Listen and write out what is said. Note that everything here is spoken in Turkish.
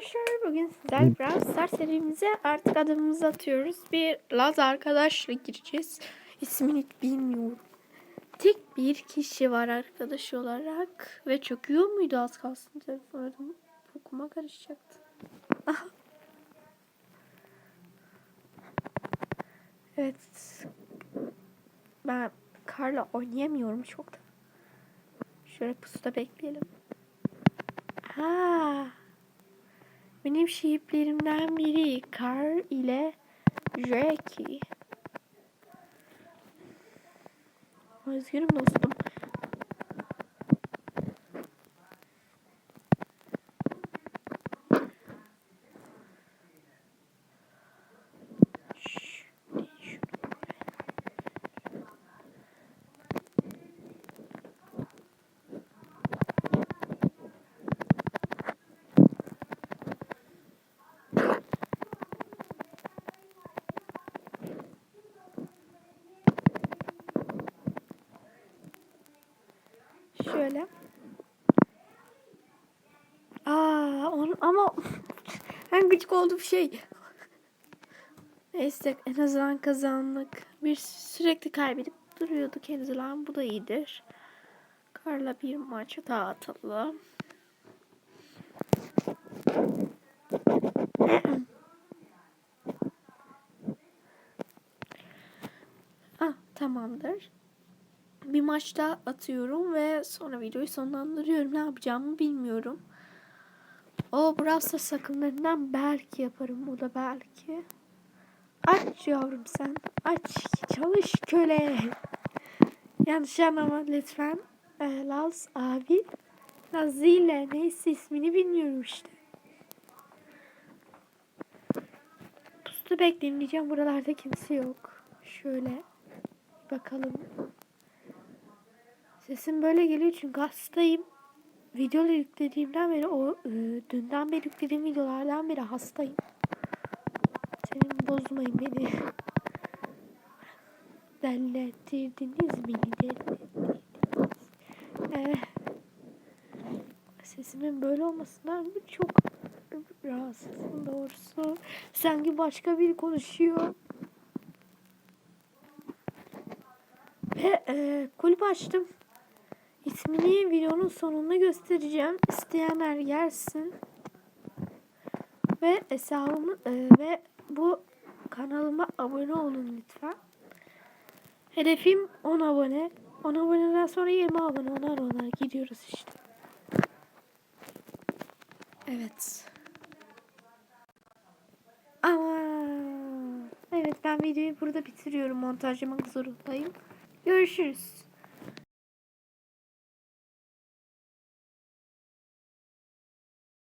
arkadaşlar bugün sizlerle Brawl Stars serimize artık adımımızı atıyoruz. Bir Laz arkadaşla gireceğiz. İsmini bilmiyorum. Tek bir kişi var arkadaş olarak. Ve çöküyor muydu az kalsın telefonum. Okuma karışacaktı. Evet. Ben Karla oynayamıyorum çok da. Şöyle pusuda bekleyelim. Ha. Benim şehiplerimden biri Kar ile Jackie. Özgürüm dostum. Şöyle. Aa, onu, ama en gıcık olduğum şey. Neyse en azından kazandık. Bir sürekli kaybedip duruyorduk en azından. Bu da iyidir. Karla bir maç daha atalım. ah tamamdır. Bir maç daha atıyorum ve sonra videoyu sonlandırıyorum. Ne yapacağımı bilmiyorum. O Brawl Stars belki yaparım. O da belki. Aç yavrum sen. Aç. Çalış köle. Yanlış anlama lütfen. Ee, Laz abi. Nazile. Neyse ismini bilmiyorum işte. Pustu bekleyeyim diyeceğim. Buralarda kimse yok. Şöyle. Bakalım. Sesim böyle geliyor çünkü hastayım. Videoları yüklediğimden beri o e, dünden beri yüklediğim videolardan beri hastayım. Senin bozmayın beni. Dellettirdiniz beni dellettirdiniz. Ee, sesimin böyle olmasından çok rahatsızım doğrusu. Sanki başka biri konuşuyor. Ve e, kulüp açtım. İsmini videonun sonunda göstereceğim. İsteyenler gelsin. Ve hesabımı e, ve bu kanalıma abone olun lütfen. Hedefim 10 abone. 10 aboneden sonra 20 abone onar onar gidiyoruz işte. Evet. Ama evet ben videoyu burada bitiriyorum. Montajlamak zorundayım. Görüşürüz.